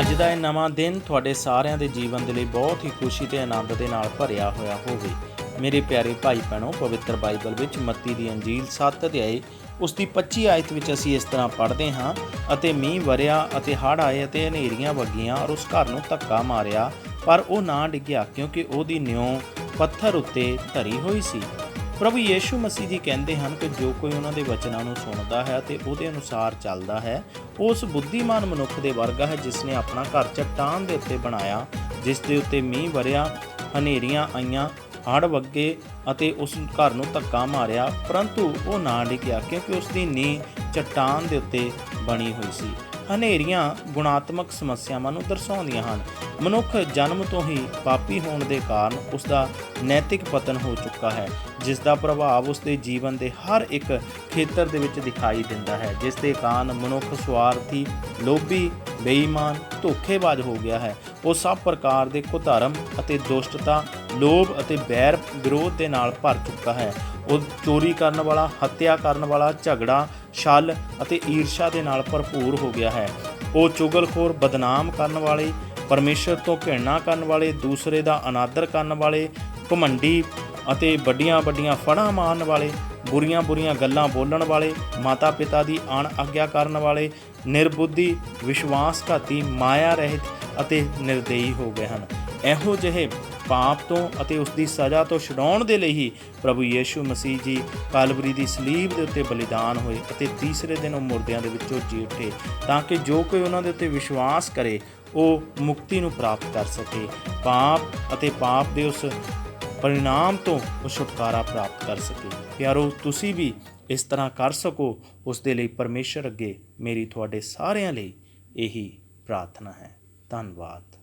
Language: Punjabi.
ਅੱਜ ਦਾ ਇਹ ਨਵਾਂ ਦਿਨ ਤੁਹਾਡੇ ਸਾਰਿਆਂ ਦੇ ਜੀਵਨ ਦੇ ਲਈ ਬਹੁਤ ਹੀ ਖੁਸ਼ੀ ਤੇ ਆਨੰਦ ਦੇ ਨਾਲ ਭਰਿਆ ਹੋਇਆ ਹੋਵੇ। ਮੇਰੇ ਪਿਆਰੇ ਭਾਈ ਭੈਣੋ, ਪਵਿੱਤਰ ਬਾਈਬਲ ਵਿੱਚ ਮੱਤੀ ਦੀ ਅੰਜੀਲ 7 ਅਧਿਆਏ, ਉਸ ਦੀ 25 ਆਇਤ ਵਿੱਚ ਅਸੀਂ ਇਸ ਤਰ੍ਹਾਂ ਪੜ੍ਹਦੇ ਹਾਂ, ਅਤੇ ਮੀਂਹ ਵਰਿਆ ਅਤੇ ਹੜ੍ਹ ਆਏ ਅਤੇ ਹਨੇਰੀਆਂ ਵੱਗੀਆਂ ਔਰ ਉਸ ਘਰ ਨੂੰ ਧੱਕਾ ਮਾਰਿਆ, ਪਰ ਉਹ ਨਾ ਡਿੱਗਿਆ, ਕਿਉਂਕਿ ਉਹਦੀ ਨਿਉ ਪੱਥਰ ਉੱਤੇ ਧਰੀ ਹੋਈ ਸੀ। ਪ੍ਰਭੂ ਯੀਸ਼ੂ ਮਸੀਹ ਜੀ ਕਹਿੰਦੇ ਹਨ ਕਿ ਜੋ ਕੋਈ ਉਹਨਾਂ ਦੇ ਵਚਨਾਂ ਨੂੰ ਸੁਣਦਾ ਹੈ ਤੇ ਉਹਦੇ ਅਨੁਸਾਰ ਚੱਲਦਾ ਹੈ, ਉਹ ਉਸ ਬੁੱਧੀਮਾਨ ਮਨੁੱਖ ਦੇ ਵਰਗਾ ਹੈ ਜਿਸ ਨੇ ਆਪਣਾ ਘਰ ਚੱਟਾਨ ਦੇ ਉੱਤੇ ਬਣਾਇਆ, ਜਿਸ ਦੇ ਉੱਤੇ ਮੀਂਹ ਵਰਿਆ, ਹਨੇਰੀਆਂ ਆਈਆਂ ਹੜ੍ਹ ਵੱਗੇ ਅਤੇ ਉਸ ਘਰ ਨੂੰ ਧੱਕਾ ਮਾਰਿਆ, ਪਰੰਤੂ ਉਹ ਨਾ ਡਿੱਗਿਆ ਕਿਉਂਕਿ ਉਸ ਦੀ ਨੀਂਹ ਚੱਟਾਨ ਦੇ ਉੱਤੇ ਬਣੀ ਹੋਈ ਸੀ। ਹਨੇਰੀਆਂ ਗੁਣਾਤਮਕ ਸਮੱਸਿਆਵਾਂ ਨੂੰ ਦਰਸਾਉਂਦੀਆਂ ਹਨ। ਮਨੁੱਖ ਜਨਮ ਤੋਂ ਹੀ ਪਾਪੀ ਹੋਣ ਦੇ ਕਾਰਨ ਉਸ ਦਾ ਨੈਤਿਕ ਪਤਨ ਹੋ ਚੁੱਕਾ ਹੈ, ਜਿਸ ਦਾ ਪ੍ਰਭਾਵ ਉਸ ਦੇ ਜੀਵਨ ਦੇ ਹਰ ਇੱਕ ਖੇਤਰ ਦੇ ਵਿੱਚ ਦਿਖਾਈ ਦਿੰਦਾ ਹੈ, ਜਿਸ ਦੇ ਕਾਰਨ ਮਨੁੱਖ ਸਵਾਰਥੀ, ਲੋਭੀ, ਬੇਈਮਾਨ, ਧੋਖੇਬਾਜ਼ ਹੋ ਗਿਆ ਹੈ। ਉਹ ਸਭ ਪ੍ਰਕਾਰ ਦੇ ਕੁਧਰਮ ਅਤੇ ਦੁਸ਼ਟਤਾ, ਲੋਭ ਅਤੇ ਬੈਰ ਵਿਰੋਧ ਦੇ ਨਾਲ ਭਰ ਚੁੱਕਾ ਹੈ। ਉਹ ਚੋਰੀ ਕਰਨ ਵਾਲਾ, ਹੱਤਿਆ ਕਰਨ ਵਾਲਾ, ਝਗੜਾ, ਛਲ ਅਤੇ ਈਰਸ਼ਾ ਦੇ ਨਾਲ ਭਰਪੂਰ ਹੋ ਗਿਆ ਹੈ। ਉਹ ਚੁਗਲਖੋਰ, ਬਦਨਾਮ ਕਰਨ ਵਾਲੇ, ਪਰਮੇਸ਼ਰ ਤੋਂ ਘਿਰਣਾ ਕਰਨ ਵਾਲੇ, ਦੂਸਰੇ ਦਾ ਅਨਾਦਰ ਕਰਨ ਵਾਲੇ, ਘਮੰਡੀ ਅਤੇ ਵੱਡੀਆਂ ਵੱਡੀਆਂ ਫੜਾਂ ਮਾਰਨ ਵਾਲੇ ਬੁਰੀਆਂ ਬੁਰੀਆਂ ਗੱਲਾਂ ਬੋਲਣ ਵਾਲੇ ਮਾਤਾ ਪਿਤਾ ਦੀ ਅਣ ਆਗਿਆ ਕਰਨ ਵਾਲੇ, ਨਿਰਬੁੱਧੀ, ਵਿਸ਼ਵਾਸਘਾਤੀ ਮਾਇਆ ਰਹਿਤ ਅਤੇ ਨਿਰਦੇਈ ਹੋ ਗਏ ਹਨ। ਇਹੋ ਜਿਹੇ ਪਾਪ ਤੋਂ ਅਤੇ ਉਸ ਦੀ ਸਜ਼ਾ ਤੋਂ ਛਡਾਉਣ ਦੇ ਲਈ ਹੀ ਪ੍ਰਭੂ ਯੀਸ਼ੂ ਮਸੀਹ ਜੀ ਕਾਲਵਰੀ ਦੀ ਸਲੀਬ ਦੇ ਉੱਤੇ ਬਲੀਦਾਨ ਹੋਏ ਅਤੇ ਤੀਸਰੇ ਦਿਨ ਉਹ ਮੁਰਦਿਆਂ ਦੇ ਵਿੱਚੋਂ ਜੀ ਉੱਠੇ ਤਾਂ ਕਿ ਜੋ ਕੋਈ ਉਹਨਾਂ ਦੇ ਉੱਤੇ ਵਿਸ਼ਵਾਸ ਕਰੇ, ਉਹ ਮੁਕਤੀ ਨੂੰ ਪ੍ਰਾਪਤ ਕਰ ਸਕੇ। ਪਾਪ ਅਤੇ ਪਾਪ ਦੇ ਉਸ ਪਰਿਣਾਮ ਤੋਂ ਉਹ ਛੁਟਕਾਰਾ ਪ੍ਰਾਪਤ ਕਰ ਸਕੇ ਪਿਆਰੋ ਤੁਸੀਂ ਵੀ ਇਸ ਤਰ੍ਹਾਂ ਕਰ ਸਕੋ ਉਸ ਦੇ ਲਈ ਪਰਮੇਸ਼ਰ ਅੱਗੇ ਮੇਰੀ ਤੁਹਾਡੇ ਸਾਰਿਆਂ ਲਈ ਇਹੀ ਪ੍ਰਾਰਥਨਾ ਹੈ ਧੰਨਵਾਦ